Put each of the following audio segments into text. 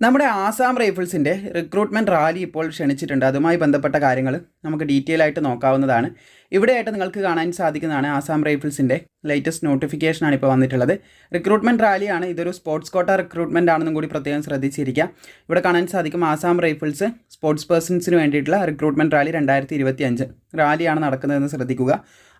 നമ്മുടെ Assam റൈഫിൾസിന്റെ recruitment rally ഇപ്പോൾ ക്ഷണിച്ചിട്ടുണ്ട്. അതുമായി ബന്ധപ്പെട്ട കാര്യങ്ങൾ നമുക്ക് ഡീറ്റെയിൽ ആയിട്ട് നോക്കാവുന്നതാണ്. ഇവിടെയായിട്ട് നിങ്ങൾക്ക് കാണാൻ സാധിക്കുന്നതാണ് ആസാം റൈഫിൾസിന്റെ ലേറ്റസ്റ്റ് നോട്ടിഫിക്കേഷനാണ് ഇപ്പോൾ വന്നിട്ടുള്ളത്. റിക്രൂട്ട്മെന്റ് റാലിയാണ് ഇതൊരു സ്പോർട്സ് കോട്ട റിക്രൂട്ട്മെന്റ് ആണെന്നും കൂടി പ്രത്യേകം ശ്രദ്ധിച്ചിരിക്കുക. ഇവിടെ കാണാൻ സാധിക്കും ആസാം റൈഫിൾസ് സ്പോർട്സ് പേഴ്സൺസിന് വേണ്ടിയിട്ടുള്ള റിക്രൂട്ട്മെന്റ് റാലി രണ്ടായിരത്തി ഇരുപത്തി അഞ്ച് റാലിയാണ് നടക്കുന്നതെന്ന് ശ്രദ്ധിക്കുക.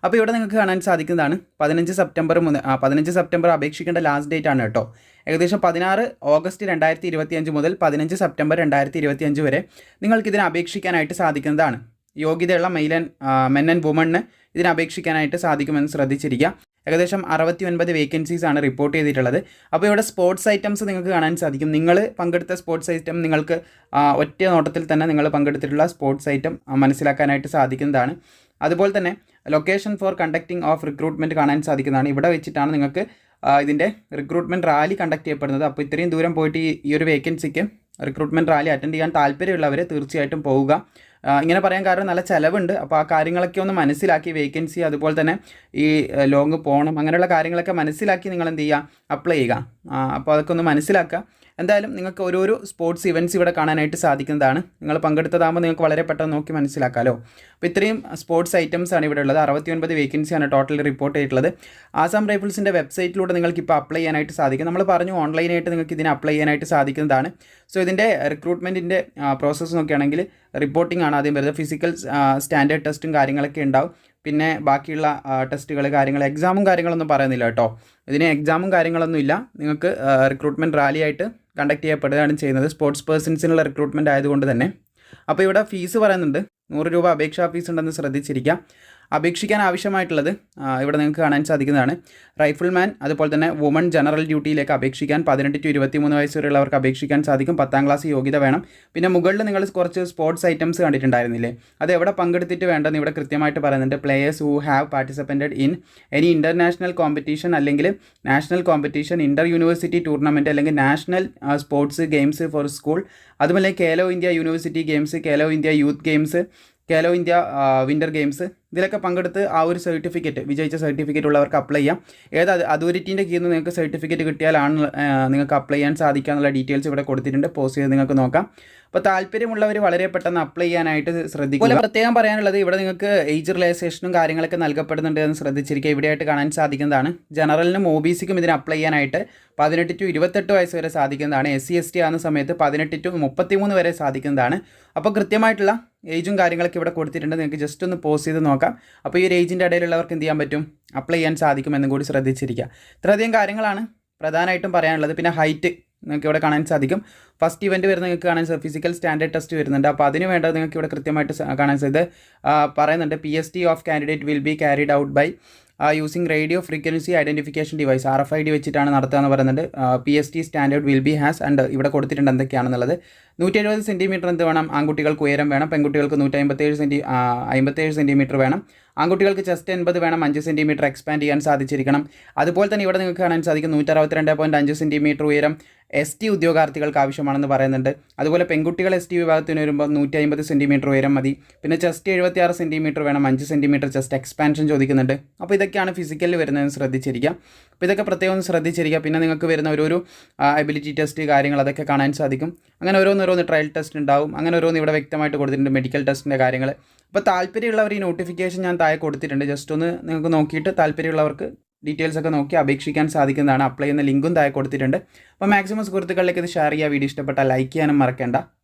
അപ്പോൾ ഇവിടെ നിങ്ങൾക്ക് കാണാൻ സാധിക്കുന്നതാണ് പതിനഞ്ച് സെപ്റ്റംബർ മുതൽ പതിനഞ്ച് സെപ്റ്റംബർ അപേക്ഷിക്കേണ്ട ലാസ്റ്റ് ഡേറ്റ് ആണ് കേട്ടോ. ഏകദേശം പതിനാറ് ഓഗസ്റ്റ് രണ്ടായിരത്തി ഇരുപത്തി അഞ്ച് മുതൽ പതിനഞ്ച് സെപ്റ്റംബർ രണ്ടായിരത്തി ഇരുപത്തി അഞ്ച് വരെ നിങ്ങൾക്ക് ഇതിന് അപേക്ഷിക്കാനായിട്ട് സാധിക്കുന്നതാണ്. യോഗ്യതയുള്ള മെയിൽ ആൻഡ് മെൻ ആൻഡ് വുമണിന് ഇതിന് അപേക്ഷിക്കാനായിട്ട് സാധിക്കുമെന്ന് ശ്രദ്ധിച്ചിരിക്കുക. ഏകദേശം അറുപത്തി ഒൻപത് വേക്കൻസീസ് ആണ് റിപ്പോർട്ട് ചെയ്തിട്ടുള്ളത്. അപ്പോൾ ഇവിടെ സ്പോർട്സ് ഐറ്റംസ് നിങ്ങൾക്ക് കാണാൻ സാധിക്കും. നിങ്ങൾ പങ്കെടുത്ത സ്പോർട്സ് ഐറ്റം നിങ്ങൾക്ക് ഒറ്റ നോട്ടത്തിൽ തന്നെ നിങ്ങൾ പങ്കെടുത്തിട്ടുള്ള സ്പോർട്സ് ഐറ്റം മനസ്സിലാക്കാനായിട്ട് സാധിക്കുന്നതാണ്. അതുപോലെ തന്നെ location for conducting of recruitment കാണാൻ സാധിക്കുന്നതാണ്. ഇവിടെ വെച്ചിട്ടാണ് നിങ്ങൾക്ക് ഇതിന്റെ റിക്രൂട്ട്മെന്റ് റാലി കണ്ടക്ട് ചെയ്യപ്പെടുന്നത്. അപ്പോൾ ഇത്രയും ദൂരം പോയിട്ട് ഈ ഒരു വേക്കൻസിക്ക് റിക്രൂട്ട്മെന്റ് റാലി അറ്റൻഡ് ചെയ്യാൻ താല്പര്യമുള്ളവർ തീർച്ചയായിട്ടും പോവുക. ഇങ്ങനെ പറയാൻ കാരണം നല്ല ചിലവുണ്ട്. അപ്പോൾ ആ കാര്യങ്ങളൊക്കെ ഒന്ന് മനസ്സിലാക്കി വേക്കൻസി അതുപോലെ തന്നെ ഈ ലോങ് പോകണം അങ്ങനെയുള്ള കാര്യങ്ങളൊക്കെ മനസ്സിലാക്കി നിങ്ങൾ എന്ത് ചെയ്യുക? അപ്ലൈ ചെയ്യുക. അപ്പോൾ അതൊക്കെ ഒന്ന് മനസ്സിലാക്കുക. എന്തായാലും നിങ്ങൾക്ക് ഓരോരോ സ്പോർട്സ് ഇവന്റ്സ് ഇവിടെ കാണാനായിട്ട് സാധിക്കുന്നതാണ്. നിങ്ങൾ പങ്കെടുത്തതാകുമ്പോൾ നിങ്ങൾക്ക് വളരെ പെട്ടെന്ന് നോക്കി മനസ്സിലാക്കാമല്ലോ അപ്പോൾ ഇത്രയും സ്പോർട്സ് ഐറ്റംസ് ആണ് ഇവിടെ ഉള്ളത്. അറുപത്തി ഒൻപത് വേക്കൻസിയാണ് ടോട്ടൽ റിപ്പോർട്ട് ചെയ്തിട്ടുള്ളത് ആസാം റൈഫിൾസിന്റെ വെബ്സൈറ്റിലൂടെ നിങ്ങൾക്ക് ഇപ്പോൾ അപ്ലൈ ചെയ്യാനായിട്ട് സാധിക്കും. നമ്മൾ പറഞ്ഞു ഓൺലൈനായിട്ട് നിങ്ങൾക്ക് ഇതിന് അപ്ലൈ ചെയ്യാനായിട്ട് സാധിക്കുന്നതാണ്. സോ ഇതിന്റെ റിക്രൂട്ട്മെന്റിന്റെ പ്രോസസ്സ് നോക്കുകയാണെങ്കിൽ റിപ്പോർട്ടിംഗ് ആണ് ആദ്യം വരുന്നത്. ഫിസിക്കൽ സ്റ്റാൻഡേർഡ് ടെസ്റ്റും കാര്യങ്ങളൊക്കെ ഉണ്ടാവും. പിന്നെ ബാക്കിയുള്ള ടെസ്റ്റുകൾ കാര്യങ്ങൾ എക്സാമും കാര്യങ്ങളൊന്നും പറയുന്നില്ല കേട്ടോ. ഇതിന് എക്സാമും കാര്യങ്ങളൊന്നും ഇല്ല. നിങ്ങൾക്ക് റിക്രൂട്ട്മെന്റ് റാലി ആയിട്ട് കണ്ടക്ട് ചെയ്യപ്പെടുകയാണ് ചെയ്യുന്നത്. സ്പോർട്സ് പേഴ്സൺസിനുള്ള റിക്രൂട്ട്മെന്റ് ആയതുകൊണ്ട് തന്നെ. അപ്പോൾ ഇവിടെ ഫീസ് പറയുന്നുണ്ട്. നൂറ് രൂപ അപേക്ഷാ ഫീസ് ഉണ്ടെന്ന് ശ്രദ്ധിച്ചിരിക്കുക അപേക്ഷിക്കാൻ ആവശ്യമായിട്ടുള്ളത് ഇവിടെ നിങ്ങൾക്ക് കാണാൻ സാധിക്കുന്നതാണ്. റൈഫിൾമാൻ അതുപോലെ തന്നെ വുമൺ ജനറൽ ഡ്യൂട്ടിയിലേക്ക് അപേക്ഷിക്കാൻ പതിനെട്ട് ടു ഇരുപത്തിമൂന്ന് വയസ്സ് വരെയുള്ളവർക്ക് അപേക്ഷിക്കാൻ സാധിക്കും. പത്താം ക്ലാസ് യോഗ്യത വേണം. പിന്നെ മുകളിൽ നിങ്ങൾ കുറച്ച് സ്പോർട്സ് ഐറ്റംസ് കണ്ടിട്ടുണ്ടായിരുന്നില്ലേ? അത് എവിടെ പങ്കെടുത്തിട്ട് വേണ്ടെന്ന് ഇവിടെ കൃത്യമായിട്ട് പറയുന്നുണ്ട്. Players who have participated in any international competition അല്ലെങ്കിൽ national competition inter university tournament അല്ലെങ്കിൽ national sports games for school അതുപോലെ Khelo India university games Khelo India youth games Khelo India winter games ഇതിലൊക്കെ പങ്കെടുത്ത് ആ ഒരു സർട്ടിഫിക്കറ്റ് വിജയിച്ച certificate ഉള്ളവർക്ക് apply ചെയ്യാം. ഏത് അതോറിറ്റീന്റെ കീഴിൽ നിന്ന് നിങ്ങൾക്ക് സർട്ടിഫിക്കറ്റ് കിട്ടിയാലാണ് നിങ്ങൾക്ക് അപ്ലൈ ചെയ്യാൻ സാധിക്കുക എന്നുള്ള ഡീറ്റെയിൽസ് ഇവിടെ കൊടുത്തിട്ടുണ്ട്. പോസ്റ്റ് ചെയ്ത് നിങ്ങൾക്ക് നോക്കാം. അപ്പോൾ താല്പര്യമുള്ളവർ വളരെ പെട്ടെന്ന് അപ്ലൈ ചെയ്യാനായിട്ട് ശ്രദ്ധിക്കുക. അതുപോലെ പ്രത്യേകം പറയാനുള്ളത് ഇവിടെ നിങ്ങൾക്ക് ഏജ് റിലൈസേഷനും കാര്യങ്ങളൊക്കെ നൽകപ്പെടുന്നുണ്ട് എന്ന് ശ്രദ്ധിച്ചിരിക്കുക. ഇവിടെയായിട്ട് കാണാൻ സാധിക്കുന്നതാണ്. ജനറലിനും ഒ ബി സിക്കും ഇതിന് അപ്ലൈ ചെയ്യാനായിട്ട് പതിനെട്ട് ടു ഇരുപത്തെട്ട് വയസ്സ് വരെ സാധിക്കുന്നതാണ്. എസ് സി എസ് ടി ആകുന്ന സമയത്ത് പതിനെട്ട് ടു മുപ്പത്തിമൂന്ന് വരെ സാധിക്കുന്നതാണ്. അപ്പോൾ കൃത്യമായിട്ടുള്ള ഏജും കാര്യങ്ങളൊക്കെ ഇവിടെ കൊടുത്തിട്ടുണ്ട്. നിങ്ങൾക്ക് ജസ്റ്റ് ഒന്ന് പോസ് ചെയ്ത് നോക്കാം. അപ്പോൾ ഈ ഒരു ഏജിന്റെ ഇടയിലുള്ളവർക്ക് എന്ത് ചെയ്യാൻ പറ്റും? അപ്ലൈ ചെയ്യാൻ സാധിക്കുമെന്നും കൂടി ശ്രദ്ധിച്ചിരിക്കുക. ഇത്രയധികം കാര്യങ്ങളാണ് പ്രധാനമായിട്ടും പറയാനുള്ളത്. പിന്നെ ഹൈറ്റ് നിങ്ങൾക്ക് ഇവിടെ കാണാൻ സാധിക്കും. ഫസ്റ്റ് ഇവന്റ് വരുന്ന നിങ്ങൾക്ക് കാണാൻ സാധിക്കും. ഫിസിക്കൽ സ്റ്റാൻഡേർഡ് ടെസ്റ്റ് വരുന്നുണ്ട്. അപ്പോൾ അതിന് വേണ്ടത് നിങ്ങൾക്ക് ഇവിടെ കൃത്യമായിട്ട് കാണാൻ സാധിക്കും. പറയുന്നുണ്ട് P S T of candidate will be carried out by using radio frequency identification device R F I D വെച്ചിട്ടാണ് നടത്തുക എന്ന് പറയുന്നുണ്ട് P S T standard will be has and ഇവിടെ കൊടുത്തിട്ടുണ്ട് എന്തൊക്കെയാണെന്നുള്ളത്. നൂറ്റി എഴുപത് സെന്റിമീറ്റർ എന്ത് വേണം? ആൺകുട്ടികൾക്ക് ഉയരം വേണം. പെൺകുട്ടികൾക്ക് നൂറ്റി അമ്പത്തേഴ് സെന്റി അമ്പത്തേഴ് സെന്റിമീറ്റർ വേണം. ആൺകുട്ടികൾക്ക് ചെസ്റ്റ് എൺപത് വേണം. അഞ്ച് സെന്റിമീറ്റർ എക്സ്പാൻഡ് ചെയ്യാൻ സാധിച്ചിരിക്കണം. അതുപോലെ തന്നെ ഇവിടെ നിങ്ങൾക്ക് കാണാൻ സാധിക്കും നൂറ്റി അറുപത്തിരണ്ട് പോയിന്റ് അഞ്ച് സെന്റിമീറ്റർ ഉയരം. എസ് ടി ഉദ്യോഗാർത്ഥികൾക്ക് ആവശ്യമാണെന്ന് പറയുന്നുണ്ട്. അതുപോലെ പെൺകുട്ടികൾ എസ് ടി വിഭാഗത്തിന് വരുമ്പോൾ നൂറ്റി അമ്പത് സെന്റിമീറ്റർ ഉയരം മതി. പിന്നെ ചെസ്റ്റ് എഴുപത്തി ആറ് സെന്റിമീറ്റർ വേണം. അഞ്ച് സെന്റിമീറ്റർ ചെസ്റ്റ് എക്സ്പാൻഷൻ ചോദിക്കുന്നുണ്ട്. അപ്പോൾ ഇതൊക്കെയാണ് ഫിസിക്കലിൽ വരുന്നതെന്ന് ശ്രദ്ധിച്ചിരിക്കുക. അപ്പോൾ ഇതൊക്കെ പ്രത്യേകം ശ്രദ്ധിച്ചിരിക്കുക. പിന്നെ നിങ്ങൾക്ക് വരുന്ന ഓരോരോ എബിലിറ്റി ടെസ്റ്റ് കാര്യങ്ങൾ അതൊക്കെ കാണാൻ സാധിക്കും. അങ്ങനെ ഓരോന്നോരോന്ന് ഓരോന്ന് ട്രയൽ ടെസ്റ്റ് ഉണ്ടാവും. അങ്ങനെ ഓരോന്ന് ഇവിടെ വ്യക്തമായിട്ട് കൊടുത്തിട്ടുണ്ട് മെഡിക്കൽ ടെസ്റ്റിന്റെ കാര്യങ്ങൾ. അപ്പോൾ താല്പര്യമുള്ളവർ ഈ നോട്ടിഫിക്കേഷൻ ഞാൻ താഴെ കൊടുത്തിട്ടുണ്ട്. ജസ്റ്റ് ഒന്ന് നിങ്ങൾക്ക് നോക്കിയിട്ട് താല്പര്യമുള്ളവർക്ക് ഡീറ്റെയിൽസ് ഒക്കെ നോക്കി അപേക്ഷിക്കാൻ സാധിക്കുന്നതാണ്. അപ്ലൈ ചെയ്യുന്ന ലിങ്കും താഴെ കൊടുത്തിട്ടുണ്ട്. അപ്പോൾ മാക്സിമം സുഹൃത്തുക്കളിലേക്ക് ഇത് ഷെയർ ചെയ്യുക വീഡിയോ ഇഷ്ടപ്പെട്ടാൽ ലൈക്ക് ചെയ്യാനും മറക്കേണ്ട.